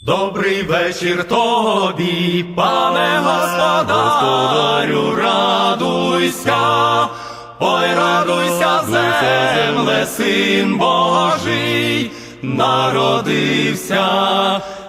Добрий вечір тобі, пане господарю, радуйся, ой, радуйся, земле, син Божий, народився,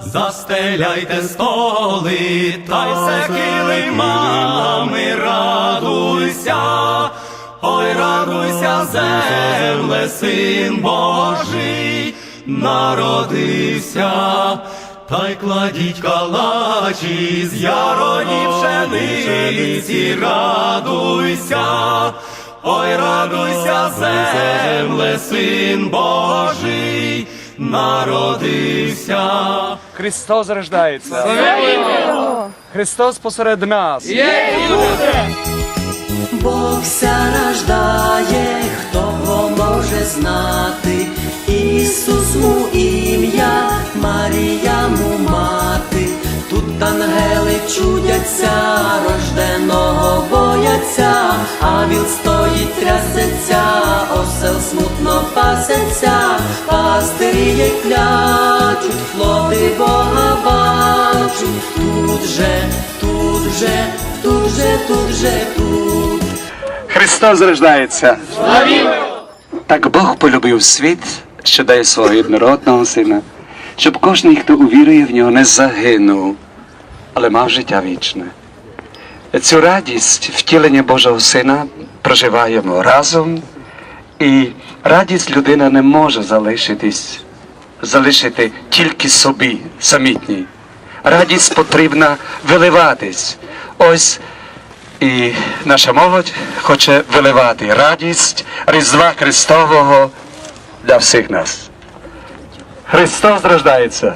застеляйте столи, та й все килимами, радуйся, ой, радуйся, земле, син Божий, народився. Та й кладіть калачі з яроні пшениці, радуйся, ой, радуйся, земле, син Божий, народився. Христос рождається. Христос посеред нас. Бог ся рождає, хто го може знати, Ісус му ім'я, Марія чудяться, рожденого бояться, а він стоїть, трясеться, осел смутно пасеться, пастирі клячуть, хлопи Бога бачуть, тут же, тут же, тут же, тут же, тут. Христос рождається. Так Бог полюбив світ, що дає свого єднородного сина, щоб кожен, хто увірує в нього, не загинув, але мав життя вічне. Цю радість втілення Божого Сина проживаємо разом, і радість людина не може залишити тільки собі самітній. Радість потрібна виливатись. Ось і наша молодь хоче виливати радість Різдва Христового для всіх нас. Христос рождається.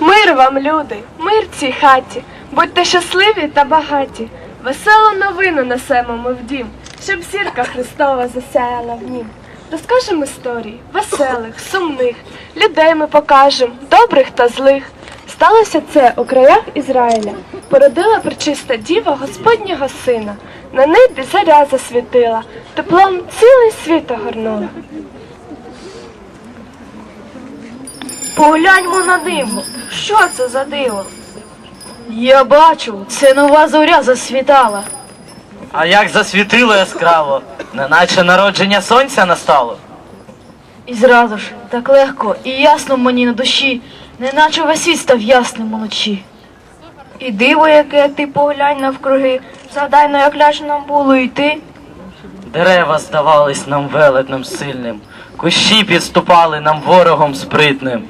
Мир вам, люди, мир цій хаті, будьте щасливі та багаті. Веселу новину несемо ми в дім, щоб зірка Христова засяяла в нім. Розкажемо історії веселих, сумних, людей ми покажем, добрих та злих. Сталося це у краях Ізраїля. Породила причиста діва Господнього сина. На небі заря засвітила, теплом цілий світ огорнула. Погляньмо на диво. Що це за диво? Я бачу, це нова зоря засвітала. А як засвітило яскраво, неначе народження сонця настало. І зразу ж так легко і ясно мені на душі, неначе весь світ став ясним уночі. І диво, яке ти поглянь навкруги, згадай, ну як лячно нам було йти. Дерева здавались нам велетнем сильним, кущі підступали нам ворогом спритним.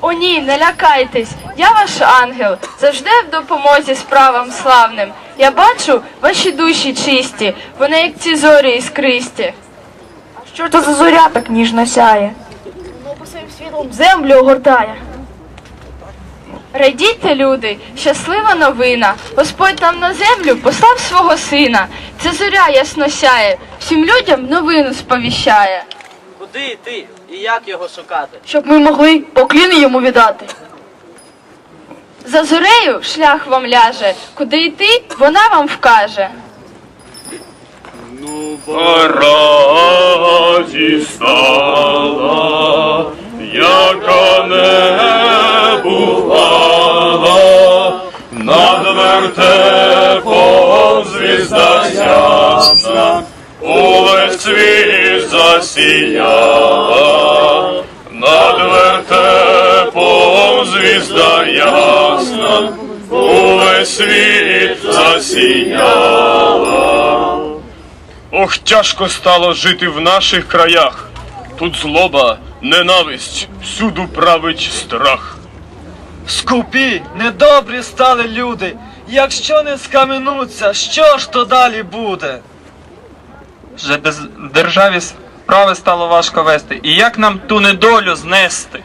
О ні, не лякайтесь, я ваш ангел, завжди в допомозі справам славним. Я бачу ваші душі чисті, вони як ці зорі іскристі. Що це за зоря так ніжно сяє? Воно по своїм світлом землю огортає. Радійте, люди, щаслива новина. Господь нам на землю послав свого сина. Ця зоря ясно сяє, всім людям новину сповіщає. Куди йти і як його шукати? Щоб ми могли покліни йому віддати. За зорею шлях вам ляже, куди йти, вона вам вкаже. Ну, Раді стала, яка не бувала, над вертепом звізда засіяла, над вертепом звізда ясна, увесь світ засіяла. Ох, тяжко стало жити в наших краях. Тут злоба, ненависть, всюду править страх. Скупі, недобрі стали люди. Якщо не скаменуться, що ж то далі буде? Вже без державі справи стало важко вести. І як нам ту недолю знести?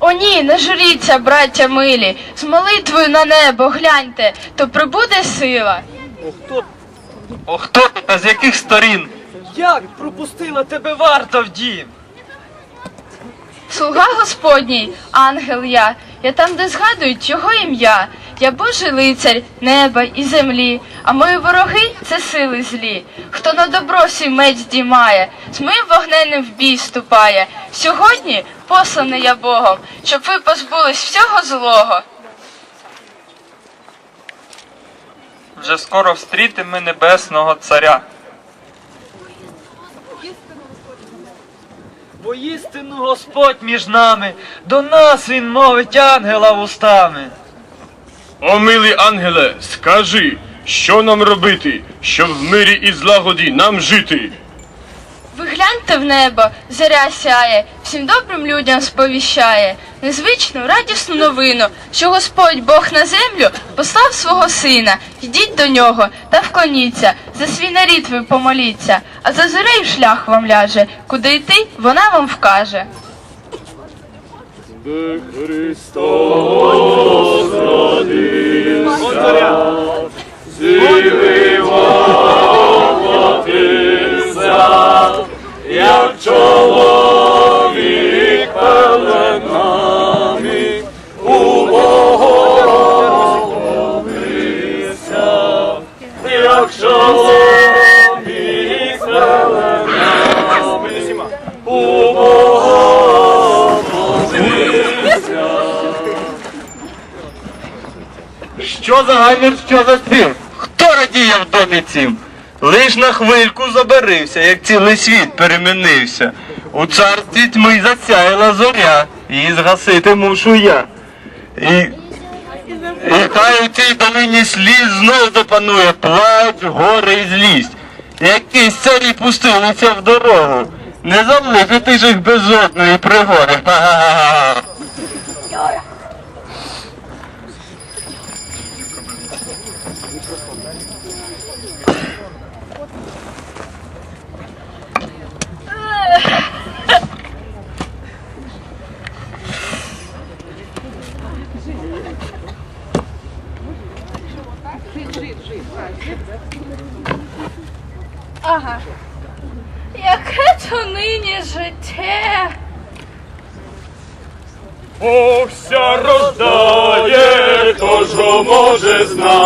О ні, не журіться, браття милі, з молитвою на небо гляньте, то прибуде сила. О, хто ти та з яких сторін? Як пропустила тебе варта в дім? Слуга Господній, ангел я, я там, де згадують його ім'я. Я Божий лицар неба і землі, а мої вороги це сили злі. Хто на добро свій меч здіймає, з моїм вогненним в бій ступає. Сьогодні посланий я Богом, щоб ви позбулись всього злого. Вже скоро встріти ми небесного царя. Бо істину Господь між нами, до нас він мовить ангела вустами. О милий ангеле, скажи, що нам робити, щоб в мирі і злагоді нам жити? Ви гляньте в небо, зоря сяє, всім добрим людям сповіщає незвичну радісну новину, що Господь Бог на землю послав свого сина. Йдіть до нього та вклоніться, за свій нарід ви помоліться, а за зорею шлях вам ляже, куди йти, вона вам вкаже де Христос родився, зіви воплотився, як чоловік. Що за гамір, що за спів? Хто радіє в домі цім? Лиш на хвильку забарився, як цілий світ перемінився. У царстві тьми засяяла зоря, її згасити мушу я. І, і хай у цій долині сліз знов запанує плач, горе і злість. Якісь царі пустилися в дорогу. Не залишити ж їх без жодної пригоди. Ха-ха-ха. Ага. Яке то нині життя? Бог ся рождає, хто ж може знати?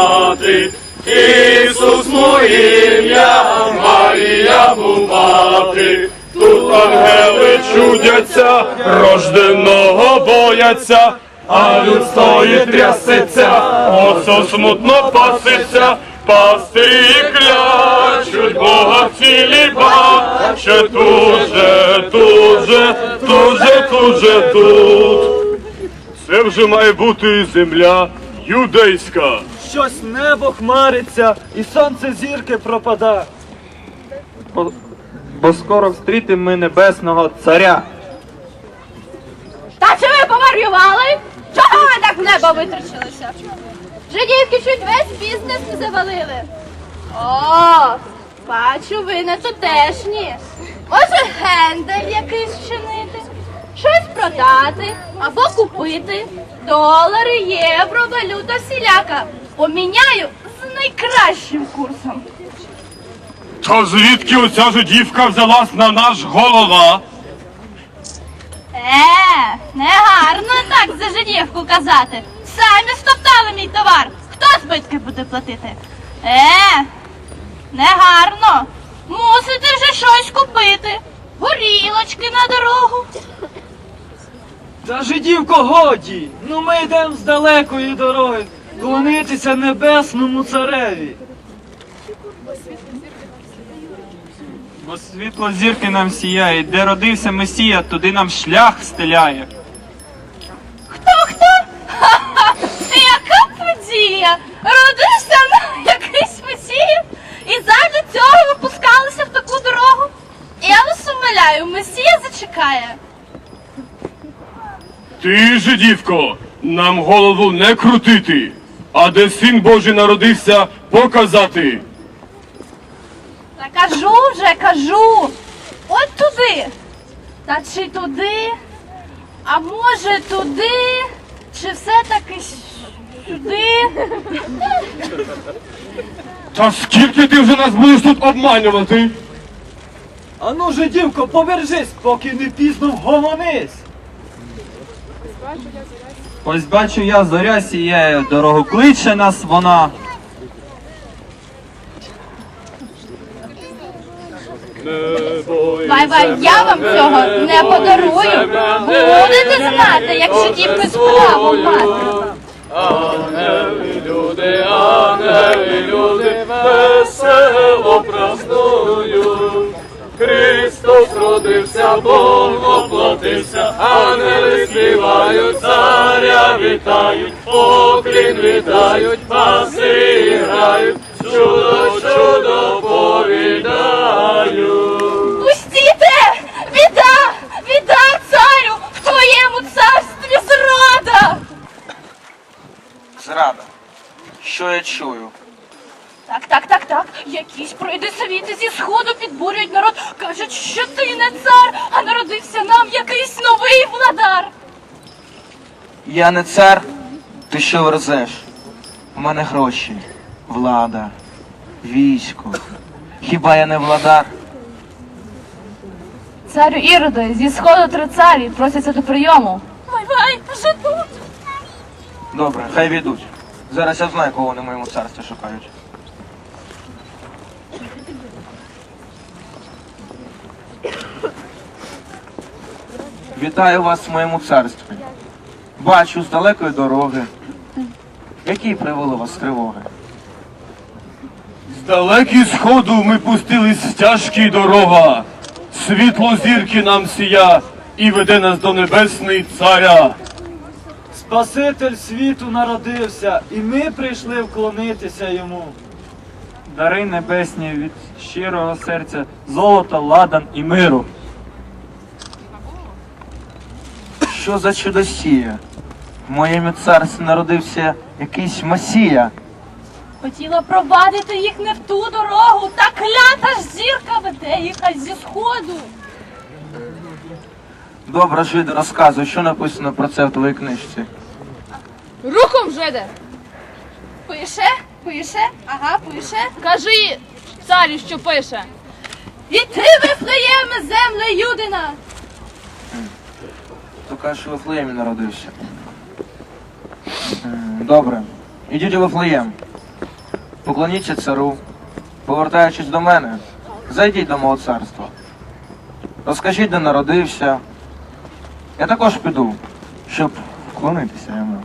Ісус моє ім'я, Марія мати. Тут ангели чудяться, рожденого бояться, а люд стоїть трясеться, осо смутно паситься, пастирі клячуть, Бога цілі бачать, тут же, тут же, тут же, тут же, тут. Це вже має бути земля юдейська. Щось небо хмариться, і сонце зірки пропада. Бо, бо скоро встрітимо ми небесного царя. Та чи ви поварювали? Чого ви так в небо витрачилися? Жидівки чуть весь бізнес не завалили. О, бачу, ви не тутешні. Може, гендель якийсь вчинити, щось продати або купити. Долари, євро, валюта всіляка. Поміняю з найкращим курсом. Та звідки оця жидівка взялась на наш голова? Е, не гарно так за жидівку казати. Самі стоптали мій товар. Хто збитки буде платити? Е, не гарно. Мусите вже щось купити. Горілочки на дорогу. Та жидівко годі, ну ми йдемо з далекої дороги, клонитися небесному цареві. Бо світло зірки нам сіяє, де родився Месія, туди нам шлях стеляє. Хто хто? Ха-ха, яка подія! Родився на якийсь месія і задля цього випускалися в таку дорогу. Я вас умиляю, месія зачекає. Ти, жидівко, нам голову не крутити, а де син Божий народився, показати. Та кажу вже, кажу. От туди. Та чи туди? А може туди? Чи все-таки сюди? Та скільки ти вже нас будеш тут обманювати? Ану, жидівко, повержись, поки не пізно вгомонись. Ось бачу я, зоря сіяє, дорогу кличе нас вона. Бай-бай, я вам цього не подарую. Будете знати, якщо тільки справу мати. Христос родився, Бог воплотився, ангели співають, царя вітають, поклін вітають, паси грають, чудо, чудо повідають. Пустіте! Біда! Біда, царю! В твоєму царстві зрада! Зрада. Що я чую? Так, так, так, так. Якісь пройди совіти зі сходу підбурюють народ. Кажуть, що ти не цар, а народився нам якийсь новий владар. Я не цар. Ти що верзеш? У мене гроші, влада, військо. Хіба я не владар? Царю Іроди, зі сходу три царі просяться до прийому. Вай-вай, вже тут. Добре, хай відуть. Зараз я знаю, кого вони в моєму царстві шукають. Вітаю вас в моєму царстві. Бачу з далекої дороги. Які привели вас тривоги? З далекі сходу ми пустились в тяжкі дорога. Світло зірки нам сія і веде нас до небесний царя. Спаситель світу народився, і ми прийшли вклонитися йому. Дари небесні від щирого серця, золота, ладан і миру. Що за чудосія? В моєму царстві народився якийсь масія. Хотіла провадити їх не в ту дорогу, та клята ж зірка веде їх аж зі сходу. Добре, жиди, розказуй, що написано про це в твоїй книжці. Рухом жиде. Пише, пише, ага, пише. Кажи, царю, що пише. І ти вифлеєме земле Юдина. То каже, що в Вифлеємі народився. Добре. Ідіть у Вифлеєм. Поклоніться цару. Повертаючись до мене, зайдіть до мого царства. Розкажіть, де народився. Я також піду, щоб вклонитися йому.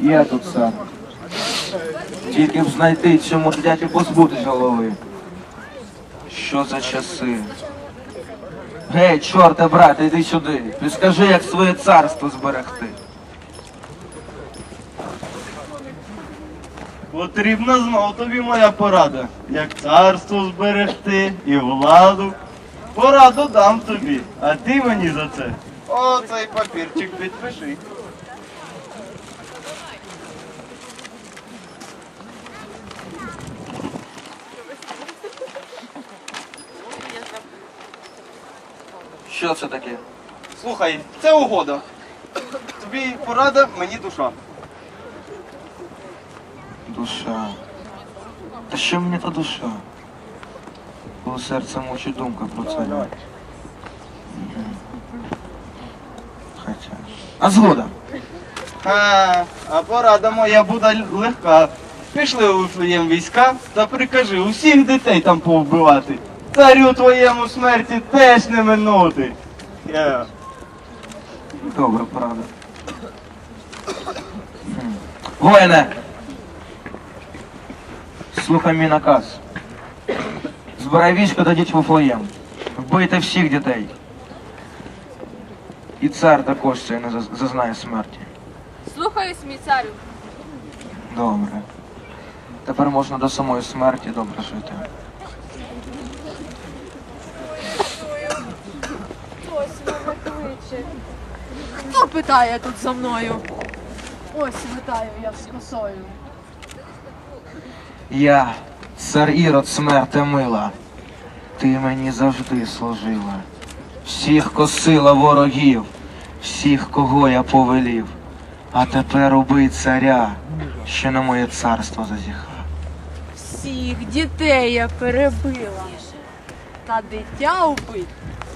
Є тут сам. Тільки б знайти цьому дитяті позбутись голови. Що за часи? Гей, чорте, брате, йди сюди. Ти скажи, як своє царство зберегти. Потрібна знов тобі моя порада. Як царство зберегти і владу. Пораду дам тобі, а ти мені за це. О, цей папірчик підпиши. Що це таке? Слухай, це угода. Тобі порада, мені душа. Душа. Та що мені та душа? Коли серце мучить думка про це. Хоча. А згода. А, а порада моя буде легка. Пішли у війська та прикажи усіх дітей там повбивати. Царю твоєму смерті теж не минути. Я. Добре, правда. Воїне! Слухай мій наказ. Збирай військо та йдіть в Вифлеєм. Вбийте всіх дітей. І цар також цей не зазнає смерті. Слухаюсь, мій царю. Добре. Тепер можна до самої смерті добре жити. Хто питає тут за мною? Ось вітаю я з косою. Я, цар Ірод смерти мила, ти мені завжди служила. Всіх косила ворогів, всіх, кого я повелів. А тепер убий царя, що на моє царство зазіхав. Всіх дітей я перебила. Та дитя убить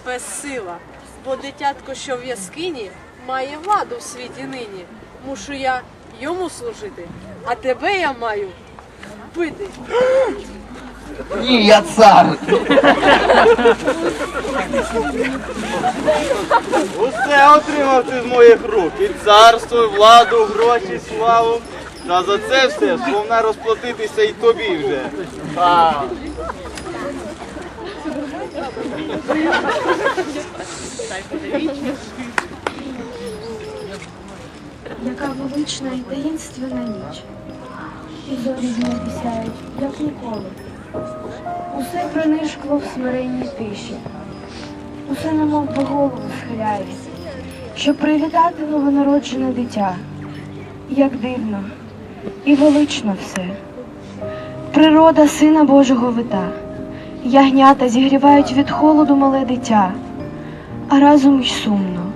безсила, бо дитятко, що в яскині, має ваду в світі нині. Мушу я йому служити, а тебе я маю бити. Ні, я цар. Усе отримав ти з моїх рук. І царство, і владу, гроші, славу. Та за це все сповна розплатитися і тобі вже. Яка велична і таїнственна ніч, і зорі з неї сяють, як ніколи. Усе принишкло в смиренній тиші, усе немов по голову схиляється, щоб привітати новонароджене дитя. Як дивно і велично все. Природа Сина Божого вита, ягнята зігрівають від холоду мале дитя, а разом й сумно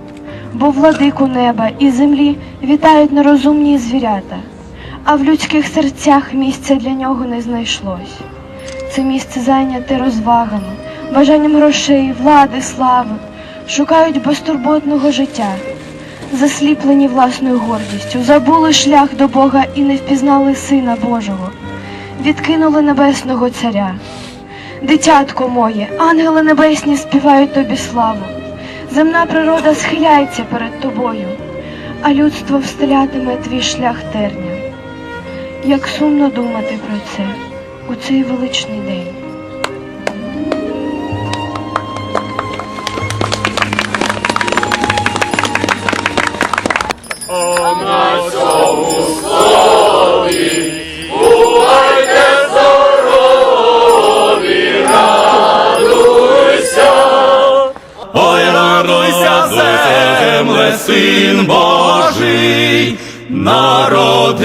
бо владику неба і землі вітають нерозумні звірята, а в людських серцях місця для нього не знайшлось. Це місце зайняте розвагами, бажанням грошей, влади, слави, шукають безтурботного життя, засліплені власною гордістю, забули шлях до Бога і не впізнали Сина Божого, відкинули небесного царя. Дитятко моє, ангели небесні співають тобі славу. Земна природа схиляється перед тобою, а людство встилятиме твій шлях терня. Як сумно думати про це у цей величний день. Син Божий народився.